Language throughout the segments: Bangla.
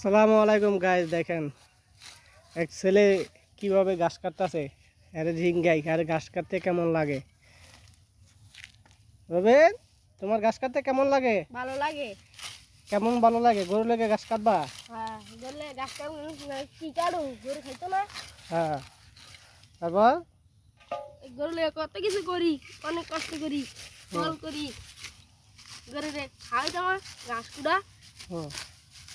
সালামু আলাইকুম গাইজ দেখেন। এক ছেলে কীভাবে ঘাস কাটতেছে? আরে ঝিঙ্গাই আরে ঘাস কাটতে কেমন লাগে? রবেন তোমার ঘাস কাটতে কেমন লাগে? ভালো লাগে। কেমন ভালো লাগে? গরু লেগে ঘাস কাটবা? হ্যাঁ কি কাটু গরু খাইতো না। হ্যাঁ। তারপর? গরু লেগে কত কিছু করি অনেক কষ্ট করি ফল করি। গরু রে খাওয়াই তোমার ঘাস কুড়া। হুম,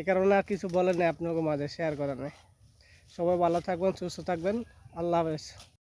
এ কারণে আর কিছু বলেন না আপনাকে মাঝে শেয়ার করেন সবাই ভালো থাকবেন, সুস্থ থাকবেন। আল্লাহ হাফেজ।